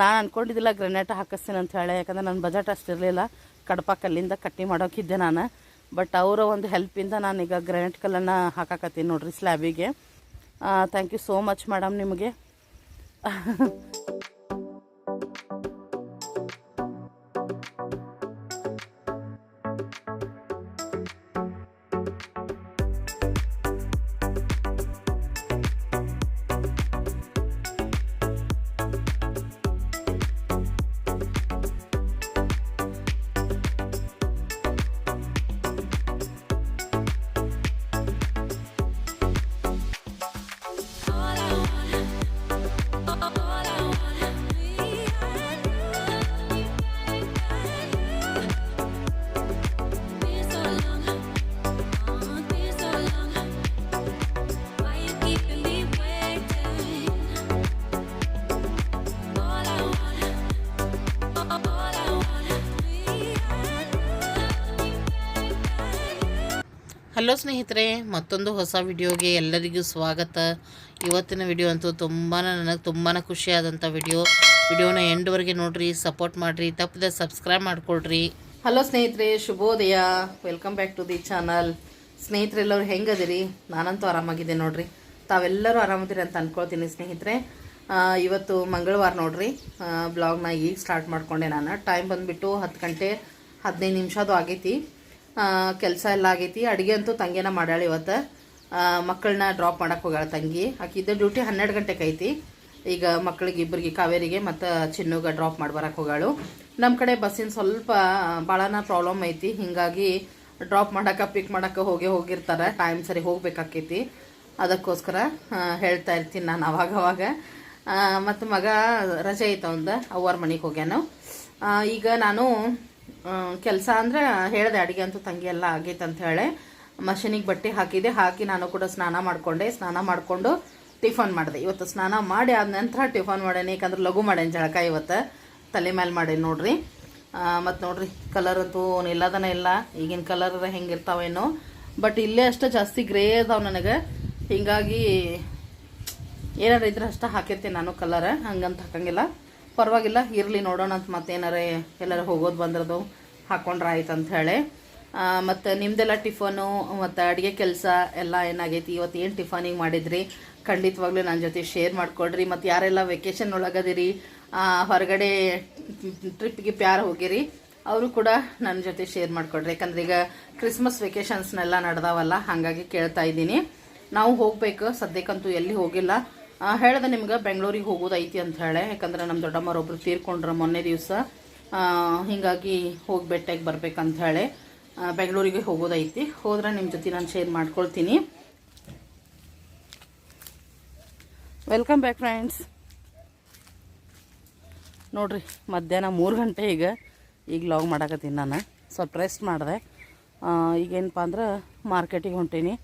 ನಾನು ಅಂದ್ಕೊಂಡಿದ್ದಿಲ್ಲ ಗ್ರೆನೇಟ್ ಹಾಕಿಸ್ತೀನಿ ಅಂತ ಹೇಳಿ, ಯಾಕಂದ್ರೆ ನನ್ನ ಬಜೆಟ್ ಅಷ್ಟಿರಲಿಲ್ಲ ಕಡಪ ಕಲ್ಲಿಂದ ಕಟ್ಟಿ ಮಾಡೋಕ್ಕಿದ್ದೆ ನಾನು. ಬಟ್ ಅವರ ಒಂದು ಹೆಲ್ಪಿಂದ ನಾನೀಗ ಗ್ರೆನೇಟ್ ಕಲ್ಲನ್ನು ಹಾಕಾಕತ್ತೀನಿ ನೋಡಿರಿ ಸ್ಲ್ಯಾಬಿಗೆ thank you so much madam ನಿಮಗೆ. ಹಲೋ ಸ್ನೇಹಿತರೆ, ಮತ್ತೊಂದು ಹೊಸ ವಿಡಿಯೋಗೆ ಎಲ್ಲರಿಗೂ ಸ್ವಾಗತ. ಇವತ್ತಿನ ವಿಡಿಯೋ ಅಂತೂ ತುಂಬಾ ನನಗೆ ತುಂಬಾ ಖುಷಿಯಾದಂಥ ವಿಡಿಯೋ. ವಿಡಿಯೋನ ಎಂಡ್ವರೆಗೆ ನೋಡ್ರಿ, ಸಪೋರ್ಟ್ ಮಾಡಿರಿ, ತಪ್ಪದೆ ಸಬ್ಸ್ಕ್ರೈಬ್ ಮಾಡ್ಕೊಳ್ರಿ. ಹಲೋ ಸ್ನೇಹಿತರೆ, ಶುಭೋದಯ. Welcome back to the channel. ಸ್ನೇಹಿತರೆಲ್ಲರೂ ಹೆಂಗದಿರಿ? ನಾನಂತೂ ಆರಾಮಾಗಿದೆ ನೋಡ್ರಿ. ತಾವೆಲ್ಲರೂ ಆರಾಮದಿರಿ ಅಂತ ಅಂದ್ಕೊಳ್ತೀನಿ ಸ್ನೇಹಿತರೆ. ಇವತ್ತು ಮಂಗಳವಾರ ನೋಡ್ರಿ. ಬ್ಲಾಗ್ನ ಈಗ ಸ್ಟಾರ್ಟ್ ಮಾಡಿಕೊಂಡೆ ನಾನು. ಟೈಮ್ ಬಂದುಬಿಟ್ಟು ಹತ್ತು ಗಂಟೆ ಹದಿನೈದು ನಿಮಿಷದ್ದು ಆಗೈತಿ. ಕೆಲಸ ಎಲ್ಲ ಆಗೈತಿ. ಅಡುಗೆ ಅಂತೂ ತಂಗಿನ ಮಾಡ್ಯಾಳ ಇವತ್ತು. ಮಕ್ಕಳನ್ನ ಡ್ರಾಪ್ ಮಾಡೋಕೆ ಹೋಗ್ಯಾಳ ತಂಗಿ. ಆಕಿದ್ದ ಡ್ಯೂಟಿ ಹನ್ನೆರಡು ಗಂಟೆಗೆ ಐತಿ. ಈಗ ಮಕ್ಕಳಿಗೆ ಇಬ್ಬರಿಗೆ ಕಾವೇರಿಗೆ ಮತ್ತು ಚಿನ್ನುಗ ಡ್ರಾಪ್ ಮಾಡಿ ಬರಕ್ಕೆ ಹೋಗಾಳು ನಮ್ಮ ಕಡೆ ಬಸ್ಸಿನ ಸ್ವಲ್ಪ ಭಾಳನ ಪ್ರಾಬ್ಲಮ್ ಐತಿ. ಹೀಗಾಗಿ ಡ್ರಾಪ್ ಮಾಡಕ್ಕೆ ಪಿಕ್ ಮಾಡಕ್ಕೆ ಹೋಗಿ ಹೋಗಿರ್ತಾರೆ. ಟೈಮ್ ಸರಿ ಹೋಗ್ಬೇಕಾಕೈತಿ. ಅದಕ್ಕೋಸ್ಕರ ಹೇಳ್ತಾ ಇರ್ತೀನಿ ನಾನು ಅವಾಗ ಅವಾಗ. ಮತ್ತು ಮಗ ರಜೆ ಐತೆ ಒಂದು ಅವ್ವರ ಮನೆಗೆ ಹೋಗ್ಯಾನು. ಈಗ ನಾನು ಕೆಲಸ ಅಂದರೆ ಹೇಳಿದೆ, ಅಡುಗೆ ಅಂತೂ ತಂಗಿ ಎಲ್ಲ ಆಗೈತೆ ಅಂತ ಹೇಳಿ. ಮಷಿನಿಗೆ ಬಟ್ಟೆ ಹಾಕಿದೆ, ಹಾಕಿ ನಾನು ಕೂಡ ಸ್ನಾನ ಮಾಡಿಕೊಂಡೆ. ಸ್ನಾನ ಮಾಡಿಕೊಂಡು ಟಿಫನ್ ಮಾಡಿದೆ. ಇವತ್ತು ಸ್ನಾನ ಮಾಡಿ ಆದ ನಂತರ ಟಿಫನ್ ಮಾಡೇನಿ, ಯಾಕಂದ್ರೆ ಲಘು ಮಾಡೇನಿ ಜಳಕ ಇವತ್ತು. ತಲೆ ಮೇಲೆ ಮಾಡೇನಿ ನೋಡ್ರಿ. ಮತ್ತು ನೋಡ್ರಿ ಕಲರ್ ಅಂತೂ ಇಲ್ಲದನ ಇಲ್ಲ. ಈಗಿನ ಕಲರ್ ಹೆಂಗಿರ್ತಾವೇನೋ ಬಟ್ ಇಲ್ಲೇ ಅಷ್ಟು ಜಾಸ್ತಿ ಗ್ರೇ ಅದಾವೆ ನನಗೆ. ಹಿಂಗಾಗಿ ಏನಾರು ಇದ್ರೆ ಅಷ್ಟೇ ಹಾಕಿರ್ತೀನಿ ನಾನು ಕಲರ್ ಹಂಗಂತ ಹಾಕಂಗಿಲ್ಲ. ಪರವಾಗಿಲ್ಲ, ಇರಲಿ ನೋಡೋಣ ಅಂತ ಮತ್ತೇನಾರ ಎಲ್ಲರೂ ಹೋಗೋದು ಬಂದ್ರದು ಹಾಕೊಂಡ್ರೆ ಆಯ್ತು ಹೇಳಿ. ಮತ್ತು ನಿಮ್ಮದೆಲ್ಲ ಟಿಫನು ಮತ್ತು ಅಡುಗೆ ಕೆಲಸ ಎಲ್ಲ ಏನಾಗೈತಿ? ಇವತ್ತು ಏನು ಟಿಫನಿಗೆ ಮಾಡಿದ್ರಿ? ಖಂಡಿತವಾಗ್ಲೂ ನನ್ನ ಜೊತೆ ಶೇರ್ ಮಾಡಿಕೊಡ್ರಿ. ಮತ್ತು ಯಾರೆಲ್ಲ ವೆಕೇಷನ್ ಒಳಗದಿರಿ ಹೊರಗಡೆ ಟ್ರಿಪ್ಗೆ ಪ್ಯಾರ ಹೋಗಿರಿ, ಅವರು ಕೂಡ ನನ್ನ ಜೊತೆ ಶೇರ್ ಮಾಡಿಕೊಡ್ರಿ. ಯಾಕಂದ್ರೆ ಈಗ ಕ್ರಿಸ್ಮಸ್ ವೆಕೇಷನ್ಸ್ನೆಲ್ಲ ನಡೆದಾವಲ್ಲ, ಹಾಗಾಗಿ ಕೇಳ್ತಾ ಇದ್ದೀನಿ. ನಾವು ಹೋಗಬೇಕು, ಸದ್ಯಕ್ಕಂತೂ ಎಲ್ಲಿ ಹೋಗಿಲ್ಲ. ಹೇಳ್ದೆ ನಿಮ್ಗೆ ಬೆಂಗಳೂರಿಗೆ ಹೋಗೋದೈತಿ ಅಂತ ಹೇಳಿ. ಯಾಕಂದ್ರೆ ನಮ್ಮ ದೊಡ್ಡಮ್ಮರೊಬ್ರು ತೀರ್ಕೊಂಡ್ರೆ ಮೊನ್ನೆ ದಿವಸ. ಹೀಗಾಗಿ ಹೋಗಿ ಭೇಟಿಯಾಗಿ ಬರ್ಬೇಕಂತ ಹೇಳಿ. ಬೆಂಗಳೂರಿಗೆ ಹೋಗೋದೈತಿ. ಹೋದ್ರೆ ನಿಮ್ಮ ಜೊತೆ ನಾನು ಶೇರ್ ಮಾಡ್ಕೊಳ್ತೀನಿ. ವೆಲ್ಕಮ್ ಬ್ಯಾಕ್ ಫ್ರೆಂಡ್ಸ್ ನೋಡ್ರಿ, ಮಧ್ಯಾಹ್ನ ಮೂರು ಗಂಟೆ ಈಗ. ಈಗ ಲಾಗ್ ಮಾಡಕತ್ತೀನಿ ನಾನು. ಸ್ವಲ್ಪ ರೆಸ್ಟ್ ಮಾಡಿದೆ. ಈಗೇನಪ್ಪ ಅಂದ್ರೆ ಮಾರ್ಕೆಟಿಗೆ ಹೊಂಟೀನಿ.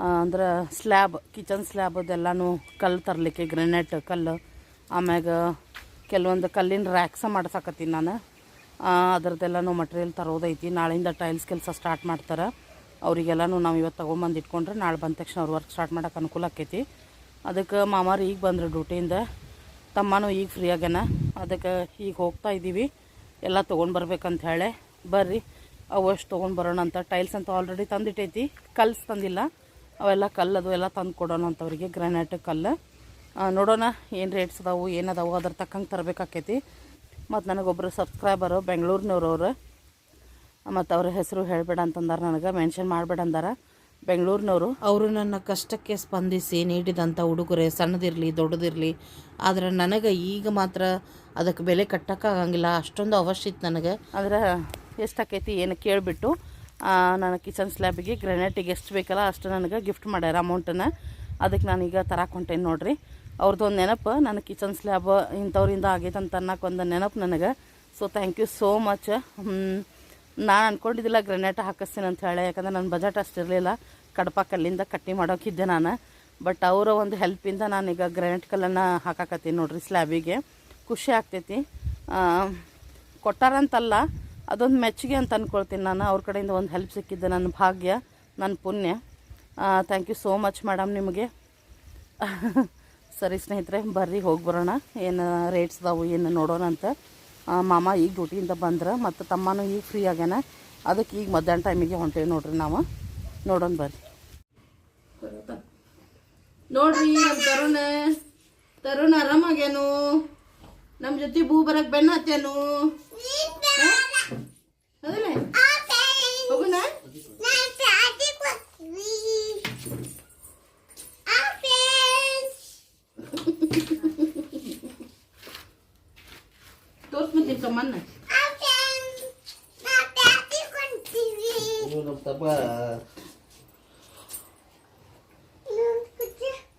ಅಂದ್ರೆ ಸ್ಲ್ಯಾಬ್ ಕಿಚನ್ ಸ್ಲ್ಯಾಬ್ ಕಲ್ಲು ತರಲಿಕ್ಕೆ ಗ್ರೆನೇಟ್ ಕಲ್ಲು. ಆಮ್ಯಾಗ ಕೆಲವೊಂದು ಕಲ್ಲಿನ ರ್ಯಾಕ್ಸ ಮಾಡ್ಸಕತ್ತೀನಿ ನಾನು. ಆ, ಮಟೀರಿಯಲ್ ತರೋದೈತಿ. ನಾಳೆಯಿಂದ ಟೈಲ್ಸ್ ಕೆಲಸ ಸ್ಟಾರ್ಟ್ ಮಾಡ್ತಾರೆ. ಅವರಿಗೆಲ್ಲನೂ ನಾವು ಇವತ್ತು ತೊಗೊಂಬಂದು ಇಟ್ಕೊಂಡ್ರೆ ನಾಳೆ ಬಂದ ತಕ್ಷಣ ಅವ್ರು ವರ್ಕ್ ಸ್ಟಾರ್ಟ್ ಮಾಡೋಕೆ ಅನುಕೂಲ ಆಕೈತಿ. ಅದಕ್ಕೆ ಮಾಮಾರು ಈಗ ಬಂದರು ಡ್ಯೂಟಿಯಿಂದ ತಮ್ಮನೂ ಈಗ ಫ್ರೀ ಆಗ್ಯಾನ. ಅದಕ್ಕೆ ಈಗ ಹೋಗ್ತಾ ಇದ್ದೀವಿ ಎಲ್ಲ ತೊಗೊಂಡು ಬರ್ಬೇಕಂತ ಹೇಳಿ. ಬರ್ರಿ ಅವಷ್ಟು ತೊಗೊಂಡು ಬರೋಣ ಅಂತ ಟೈಲ್ಸ್ ಅಂತ ಆಲ್ರೆಡಿ ತಂದಿಟ್ಟೈತಿ. ಕಲ್ಸ್ ತಂದಿಲ್ಲ. ಅವೆಲ್ಲ ಕಲ್ಲು ಅದು ಎಲ್ಲ ತಂದು ಕೊಡೋಣ ಅಂತವ್ರಿಗೆ ಗ್ರಾನೈಟ್ ಕಲ್ಲು. ನೋಡೋಣ ಏನು ರೇಟ್ಸ್ ಅದಾವು ಏನದಾವು ಅದ್ರ ತಕ್ಕಂಗೆ ತರಬೇಕಾಕೈತಿ. ಮತ್ತು ನನಗೊಬ್ಬರು ಸಬ್ಸ್ಕ್ರೈಬರು ಬೆಂಗಳೂರಿನವ್ರವ್ರು ಮತ್ತು ಅವ್ರ ಹೆಸರು ಹೇಳಬೇಡ ಅಂತಂದಾರ ನನಗೆ ಮೆನ್ಷನ್ ಮಾಡಬೇಡ ಅಂದಾರ. ಬೆಂಗಳೂರಿನವರು. ಅವರು ನನ್ನ ಕಷ್ಟಕ್ಕೆ ಸ್ಪಂದಿಸಿ ನೀಡಿದಂಥ ಉಡುಗೊರೆ ಸಣ್ಣದಿರಲಿ ದೊಡ್ಡದಿರಲಿ ಆದರೆ ನನಗೆ ಈಗ ಮಾತ್ರ ಅದಕ್ಕೆ ಬೆಲೆ ಕಟ್ಟೋಕ್ಕಾಗಂಗಿಲ್ಲ. ಅಷ್ಟೊಂದು ಅವಶ್ಯ ಇತ್ತು ನನಗೆ. ಎಷ್ಟು ಎಷ್ಟಾಕೈತಿ ಏನು ಕೇಳಿಬಿಟ್ಟು ನನ್ನ ಕಿಚನ್ ಸ್ಲ್ಯಾಬಿಗೆ ಗ್ರೆನೇಟಿಗೆ ಎಷ್ಟು ಬೇಕಲ್ಲ ಅಷ್ಟು ನನಗೆ ಗಿಫ್ಟ್ ಮಾಡ್ಯಾರ ಅಮೌಂಟನ್ನು. ಅದಕ್ಕೆ ನಾನೀಗ ಹೊಂಟೇನಿ ನೋಡಿರಿ. ಅವ್ರದ್ದು ಒಂದು ನೆನಪು, ನನ್ನ ಕಿಚನ್ ಸ್ಲ್ಯಾಬ್ ಇಂಥವ್ರಿಂದ ಆಗೈತೆ ಅಂತ ಅನ್ನಕ್ಕೆ ಒಂದು ನೆನಪು ನನಗೆ. So thank you so much ನಾನು ಅಂದ್ಕೊಂಡಿದ್ದಿಲ್ಲ ಗ್ರೆನೇಟ್ ಹಾಕಿಸ್ತೀನಿ ಅಂತ ಹೇಳಿ, ಯಾಕಂದ್ರೆ ನನ್ನ ಬಜೆಟ್ ಅಷ್ಟಿರಲಿಲ್ಲ ಕಡಪ ಕಲ್ಲಿಂದ ಕಟ್ಟಿ ಮಾಡೋಕ್ಕಿದ್ದೆ ನಾನು. ಬಟ್ ಅವರ ಒಂದು ಹೆಲ್ಪಿಂದ ನಾನೀಗ ಗ್ರೆನೇಟ್ ಕಲ್ಲನ್ನು ಹಾಕಾಕತ್ತೀನಿ ನೋಡ್ರಿ ಸ್ಲ್ಯಾಬಿಗೆ. ಖುಷಿ ಆಗ್ತೈತಿ. ಕೊಟ್ಟಾರಂತಲ್ಲ ಅದೊಂದು ಮೆಚ್ಚುಗೆ ಅಂತ ಅಂದ್ಕೊಳ್ತೀನಿ ನಾನು. ಅವ್ರ ಕಡೆಯಿಂದ ಒಂದು ಹೆಲ್ಪ್ ಸಿಕ್ಕಿದ್ದೆ ನನ್ನ ಭಾಗ್ಯ ನನ್ನ ಪುಣ್ಯ. Thank you so much madam ನಿಮಗೆ. ಸರಿ ಸ್ನೇಹಿತರೆ ಬರ್ರಿ ಹೋಗಿ ಬರೋಣ. ಏನು ರೇಟ್ಸ್ ಅದಾವು ಏನು ನೋಡೋಣ ಅಂತ. ಆ, ಮಾಮ ಈಗ ಡ್ಯೂಟಿಯಿಂದ ಬಂದ್ರೆ ಮತ್ತು ತಮ್ಮನೂ ಈಗ ಫ್ರೀ ಆಗ್ಯಾನ. ಅದಕ್ಕೆ ಈಗ ಮಧ್ಯಾಹ್ನ ಟೈಮಿಗೆ ಹೊಂಟೇವಿ ನೋಡ್ರಿ ನಾವು. ನೋಡೋಣ ಬರ್ರಿ. ನೋಡ್ರಿ ನಮ್ಮ ತರುಣ ತರುಣ ಆರಾಮಾಗ್ಯಾನು. ನಮ್ಮ ಜೊತೆ ಭೂ ಬರಕ್ಕೆ ಬೆನ್ನ ಹತ್ತೇನು ಹೌದಲ್ಲ ಹೋಗೋಣ ತೋರ್ಸ್ಬಿಡ್ತೀನಿ ತಮ್ಮನ್ನ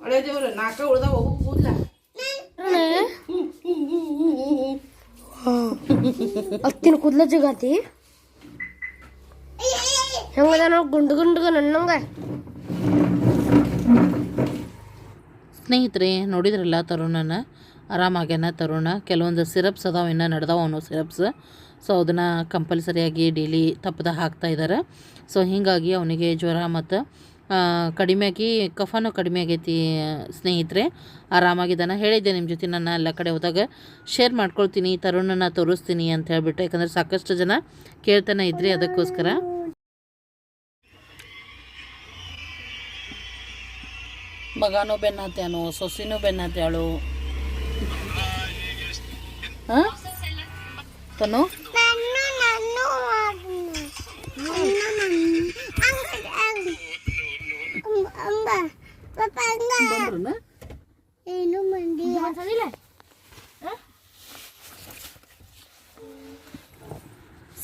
ಹಳೆ ದೇವ್ರ ನಾಲ್ಕ ಉಳ್ದಾವ ಹೋಗು ಕೂದ್ಲ ಹತ್ತಿನ ಕೂದ್ಲ ಜಗಾತಿ ಹೆಂಗದ ನೋಡಿ ಗುಂಡು ಗುಂಡುಗ ನನ್ನಂಗ? ಸ್ನೇಹಿತರೆ, ನೋಡಿದ್ರಲ್ಲ ತರುಣನ? ಆರಾಮಾಗ್ಯಾನ ತರುಣ? ಕೆಲವೊಂದು ಸಿರಪ್ಸ್ ಅದಾವ, ಇನ್ನು ನಡೆದಾವ ಅವನು ಸಿರಪ್ಸ್ ಸೊ ಅದನ್ನು ಕಂಪಲ್ಸರಿಯಾಗಿ ಡೈಲಿ ತಪ್ಪದ ಹಾಕ್ತಾ ಇದ್ದಾರೆ ಸೊ ಹೀಗಾಗಿ ಅವನಿಗೆ ಜ್ವರ ಮತ್ತು ಕಡಿಮೆಯಾಗಿ ಕಫನೂ ಕಡಿಮೆ ಆಗೈತಿ ಸ್ನೇಹಿತರೆ. ಆರಾಮಾಗಿದ್ದಾನೆ ಹೇಳಿದ್ದೆ ನಿಮ್ಮ ಜೊತೆ ನಾನು ಎಲ್ಲ ಕಡೆ ಹೋದಾಗ. ಶೇರ್ ಮಾಡ್ಕೊಳ್ತೀನಿ, ತರುಣನ ತೋರಿಸ್ತೀನಿ ಅಂತ ಹೇಳ್ಬಿಟ್ಟು. ಯಾಕಂದರೆ ಸಾಕಷ್ಟು ಜನ ಕೇಳ್ತಾನೆ ಇದ್ರಿ ಅದಕ್ಕೋಸ್ಕರ. ಮಗನೂ ಬೆನ್ನ ಹತ್ಯಾನು ಸೊಸಿನೂ ಬೆನ್ನ ಹತ್ಯಾಳು ಹಾಂ? ತನು? ಬಂದ್ರನ?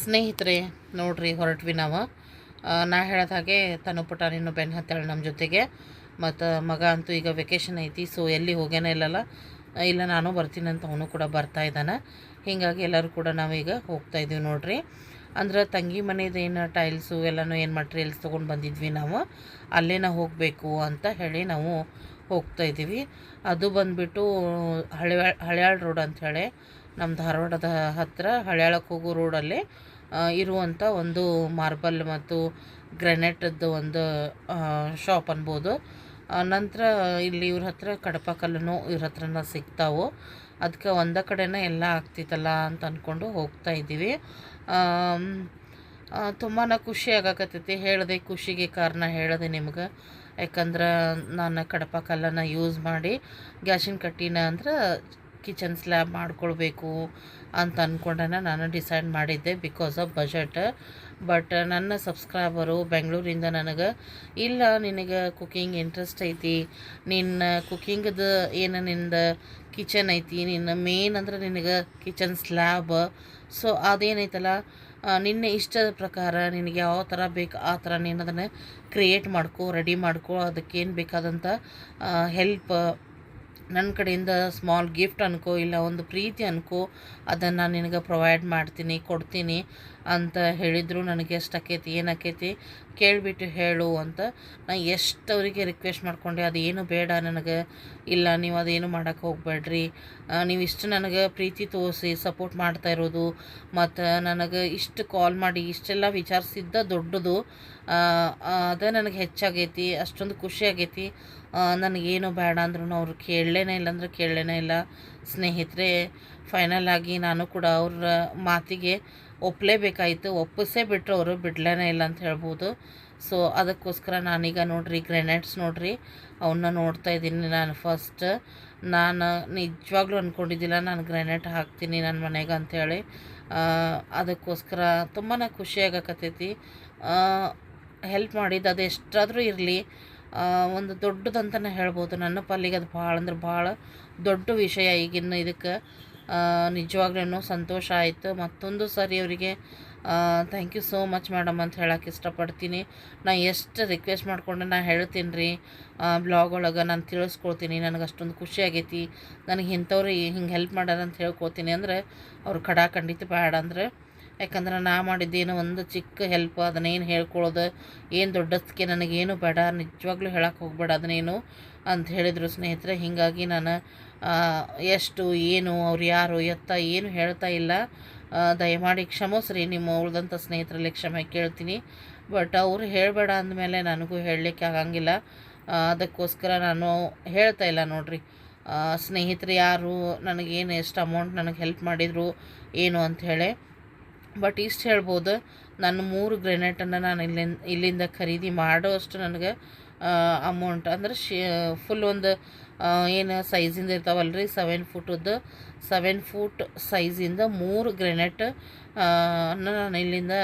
ಸ್ನೇಹಿತರೆ ನೋಡ್ರಿ ಹೊರಟ್ವಿ ನಾವು. ನಾ ಹೇಳಿದ ಹಾಗೆ ತನು ಪುಟ ನೀನು ಬೆನ್ನು ಹತ್ತಾಳೆ ನಮ್ಮ ಜೊತೆಗೆ. ಮತ್ತು ಮಗ ಅಂತೂ ಈಗ ವೆಕೇಷನ್ ಐತಿ ಸೊ ಎಲ್ಲಿ ಹೋಗ್ಯಾನ ಇಲ್ಲಲ್ಲ. ಇಲ್ಲ ನಾನು ಬರ್ತೀನಿ ಅಂತ ಅವನು ಕೂಡ ಬರ್ತಾ ಇದ್ದಾನೆ. ಹೀಗಾಗಿ ಎಲ್ಲರೂ ಕೂಡ ನಾವೀಗ ಹೋಗ್ತಾ ಇದ್ದೀವಿ ನೋಡ್ರಿ. ಅಂದ್ರೆ ತಂಗಿ ಮನೇದು ಏನು ಟೈಲ್ಸು ಎಲ್ಲನೂ ಏನು ಮಟ್ರಿಯಲ್ಸ್ ತೊಗೊಂಡು ಬಂದಿದ್ವಿ ನಾವು ಅಲ್ಲೇ ನಾವು ಹೋಗಬೇಕು ಅಂತ ಹೇಳಿ ನಾವು ಹೋಗ್ತಾ ಇದ್ದೀವಿ ಅದು ಬಂದುಬಿಟ್ಟು ಹಳೆ, ಹಳ್ಯಾಳ್ ರೋಡ್ ಅಂತ ಹೇಳಿ ನಮ್ಮ ಧಾರವಾಡದ ಹತ್ತಿರ ಹಳ್ಯಾಳಕ್ಕೆ ಹೋಗೋ ರೋಡಲ್ಲಿ ಇರುವಂಥ ಒಂದು ಮಾರ್ಬಲ್ ಮತ್ತು ಗ್ರೆನೆಟದ್ದು ಒಂದು ಶಾಪ್ ಅನ್ಬೋದು. ನಂತರ ಇಲ್ಲಿ ಇವ್ರ ಹತ್ರ ಕಡಪ ಕಲ್ಲೂ ಇವ್ರ ಹತ್ರನ ಸಿಗ್ತಾವು. ಅದಕ್ಕೆ ಒಂದ ಕಡೆನೇ ಎಲ್ಲ ಆಗ್ತಿತ್ತಲ್ಲ ಅಂತ ಅಂದ್ಕೊಂಡು ಹೋಗ್ತಾ ಇದ್ದೀವಿ. ತುಂಬಾ ಖುಷಿ ಆಗಾಕತ್ತೈತಿ. ಹೇಳಿದೆ ಖುಷಿಗೆ ಕಾರಣ ಹೇಳಿದೆ ನಿಮ್ಗೆ. ಯಾಕಂದ್ರೆ ನಾನು ಕಡಪ ಕಲ್ಲನ್ನು ಯೂಸ್ ಮಾಡಿ ಗ್ಯಾಸಿನ ಕಟ್ಟಿನ ಅಂದ್ರೆ ಕಿಚನ್ ಸ್ಲ್ಯಾಬ್ ಮಾಡ್ಕೊಳ್ಬೇಕು ಅಂತ ಅಂದ್ಕೊಂಡನ ನಾನು ಡಿಸೈಡ್ ಮಾಡಿದ್ದೆ ಬಿಕಾಸ್ ಆಫ್ ಬಜೆಟ್ ಬಟ್ ನನ್ನ ಸಬ್ಸ್ಕ್ರೈಬರು ಬೆಂಗಳೂರಿಂದ ನನಗೆ, ಇಲ್ಲ ನಿನಗೆ ಕುಕ್ಕಿಂಗ್ ಇಂಟ್ರೆಸ್ಟ್ ಐತಿ, ನಿನ್ನ ಕುಕ್ಕಿಂಗ್ದು ಏನು ನಿಂದ ಕಿಚನ್ ಐತಿ, ನಿನ್ನ ಮೇನ್ ಅಂದ್ರೆ ನಿನಗೆ ಕಿಚನ್ ಸ್ಲ್ಯಾಬ್ ಸೊ ಅದೇನೈತಲ್ಲ ನಿನ್ನ ಇಷ್ಟದ ಪ್ರಕಾರ ನಿನಗೆ ಯಾವ ಥರ ಬೇಕು ಆ ಥರ ನೀನು ಅದನ್ನು ಕ್ರಿಯೇಟ್ ಮಾಡ್ಕೊ ರೆಡಿ ಮಾಡ್ಕೊ ಅದಕ್ಕೇನು ಬೇಕಾದಂಥ ಹೆಲ್ಪ್ ನನ್ನ ಕಡೆಯಿಂದ ಸ್ಮಾಲ್ ಗಿಫ್ಟ್ ಅನ್ಕೋ, ಇಲ್ಲ ಒಂದು ಪ್ರೀತಿ ಅನ್ಕೋ, ಅದನ್ನು ನಾನು ನಿನಗೆ ಪ್ರೊವೈಡ್ ಮಾಡ್ತೀನಿ, ಕೊಡ್ತೀನಿ. ಅಂತ ಹೇಳಿದರು. ನನಗೆ ಎಷ್ಟು ಆಕೈತಿ, ಏನು ಆಕೈತಿ? ಕೇಳಿಬಿಟ್ಟು ಹೇಳು ಅಂತ. ನಾ ಎಷ್ಟು ಅವರಿಗೆ ರಿಕ್ವೆಸ್ಟ್ ಮಾಡ್ಕೊಂಡೆ ಅದೇನು ಬೇಡ ನನಗೆ. ಇಲ್ಲ, ನೀವು ಅದೇನು ಮಾಡೋಕ್ಕೆ ಹೋಗಬೇಡ್ರಿ ನೀವು ಇಷ್ಟು ನನಗೆ ಪ್ರೀತಿ ತೋರಿಸಿ ಸಪೋರ್ಟ್ ಮಾಡ್ತಾ ಇರೋದು. ಮತ್ತು ನನಗೆ ಇಷ್ಟು ಕಾಲ್ ಮಾಡಿ, ಇಷ್ಟೆಲ್ಲ ವಿಚಾರಿಸಿದ್ದ ದೊಡ್ಡದು. ಅದೇ ನನಗೆ ಹೆಚ್ಚಾಗೈತಿ, ಅಷ್ಟೊಂದು ಖುಷಿ ಆಗೈತಿ. ನನಗೇನು ಬೇಡ ಅಂದ್ರೂ ಅವ್ರು ಕೇಳಲೇನೇ ಇಲ್ಲ ಅಂದ್ರೆ ಕೇಳಲೇನೇ ಇಲ್ಲ. ಸ್ನೇಹಿತರೆ ಫೈನಲ್ ಆಗಿ ನಾನು ಕೂಡ ಅವರ ಮಾತಿಗೆ ಒಪ್ಪಲೇಬೇಕಾಯಿತು ಒಪ್ಪಿಸೇ ಬಿಟ್ಟರು ಅವರು ಬಿಡ್ಲೇ ಇಲ್ಲ ಅಂತ ಹೇಳ್ಬೋದು. ಸೊ ಅದಕ್ಕೋಸ್ಕರ ನಾನೀಗ ನೋಡ್ರಿ, ಗ್ರೆನೇಡ್ಸ್ ನೋಡ್ರಿ. ಅವನ್ನ ನೋಡ್ತಾ ಇದ್ದೀನಿ ನಾನು ಫಸ್ಟ್ ನಾನು ನಿಜವಾಗ್ಲೂ ಅಂದ್ಕೊಂಡಿದ್ದಿಲ್ಲ ನಾನು ಗ್ರೆನೇಟ್ ಹಾಕ್ತೀನಿ ನನ್ನ ಮನೆಗೆ ಅಂಥೇಳಿ ಅದಕ್ಕೋಸ್ಕರ ತುಂಬಾ ಖುಷಿ ಆಗಕತ್ತೈತಿ. ಹೆಲ್ಪ್ ಮಾಡಿದ್ದು ಅದು ಎಷ್ಟಾದರೂ ಇರಲಿ. ಒಂದು ದೊಡ್ಡದಂತಲೇ ಹೇಳ್ಬೋದು. ನನ್ನ ಪಾಲಿಗೆ ಅದು ಭಾಳ ಅಂದ್ರೆ ಭಾಳ ದೊಡ್ಡ ವಿಷಯ ಈಗಿನ ಇದಕ್ಕೆ. ನಿಜವಾಗ್ಲೂ ಸಂತೋಷ ಆಯಿತು. ಮತ್ತೊಂದು ಸಾರಿ ಅವರಿಗೆ thank you so much madam ಅಂತ ಹೇಳಕ್ಕೆ ಇಷ್ಟಪಡ್ತೀನಿ. ನಾ ಎಷ್ಟು ರಿಕ್ವೆಸ್ಟ್ ಮಾಡಿಕೊಂಡು ನಾ ಹೇಳ್ತೀನಿ ರೀ. ಬ್ಲಾಗ್ ಒಳಗೆ ನಾನು ತಿಳಿಸ್ಕೊಳ್ತೀನಿ. ನನಗೆ ಅಷ್ಟೊಂದು ಖುಷಿ ಆಗೈತಿ. ನನಗೆ ಇಂಥವ್ರು ಹಿಂಗೆ ಹೆಲ್ಪ್ ಮಾಡ್ಯಾರ ಅಂತ ಹೇಳ್ಕೊತೀನಿ ಅಂದರೆ ಅವ್ರು ಕಡಾ ಖಂಡಿತ ಬೇಡ ಅಂದ್ರೆ. ಯಾಕಂದ್ರೆ ನಾ ಮಾಡಿದ್ದೇನೋ ಒಂದು ಚಿಕ್ಕ ಹೆಲ್ಪ್ ಅದನ್ನೇನು ಹೇಳ್ಕೊಳ್ಳೋದು ಏನು ದೊಡ್ಡದಕ್ಕೆ ನನಗೇನು ಬೇಡ, ನಿಜವಾಗ್ಲೂ ಹೇಳಕ್ಕೆ ಹೋಗ್ಬೇಡ ಅದನ್ನೇನು ಅಂತ ಹೇಳಿದರು ಸ್ನೇಹಿತರೆ. ಹೀಗಾಗಿ ನಾನು ಎಷ್ಟು, ಏನು, ಅವ್ರು ಯಾರು, ಎತ್ತ, ಏನು ಹೇಳ್ತಾ ಇಲ್ಲ. ದಯಮಾಡಿ ಕ್ಷಮಿಸ್ರಿ, ನಿಮ್ಮ ಉಳಿದಂಥ ಸ್ನೇಹಿತರಲ್ಲಿ ಕ್ಷಮೆ ಕೇಳ್ತೀನಿ. ಬಟ್ ಅವರು ಹೇಳಬೇಡ ಅಂದಮೇಲೆ ನನಗೂ ಹೇಳಲಿಕ್ಕೆ ಆಗಂಗಿಲ್ಲ. ಅದಕ್ಕೋಸ್ಕರ ನಾನು ಹೇಳ್ತಾ ಇಲ್ಲ ನೋಡಿರಿ. ಸ್ನೇಹಿತರು ಯಾರು, ನನಗೇನು ಎಷ್ಟು ಅಮೌಂಟ್ ನನಗೆ ಹೆಲ್ಪ್ ಮಾಡಿದರು, ಏನು ಅಂತ ಹೇಳಿ. ಬಟ್ ಇಷ್ಟು ಹೇಳ್ಬೋದು, ನನ್ನ ಮೂರು ಗ್ರೆನೇಟನ್ನು ನಾನು ಇಲ್ಲಿಂದ ಇಲ್ಲಿಂದ ಖರೀದಿ ಮಾಡೋಷ್ಟು ನನಗೆ ಅಮೌಂಟ್ ಅಂದ್ರೆ ಶೇ ಫುಲ್ ಒಂದು ಏನು ಸೈಜಿಂದ ಇರ್ತಾವಲ್ರಿ? ಸೆವೆನ್ ಫುಟದ್ದು ಸೆವೆನ್ ಫೂಟ್ ಸೈಜಿಂದ ಮೂರು ಗ್ರೆನೆಟ್ ನಾನು ಇಲ್ಲಿಂದ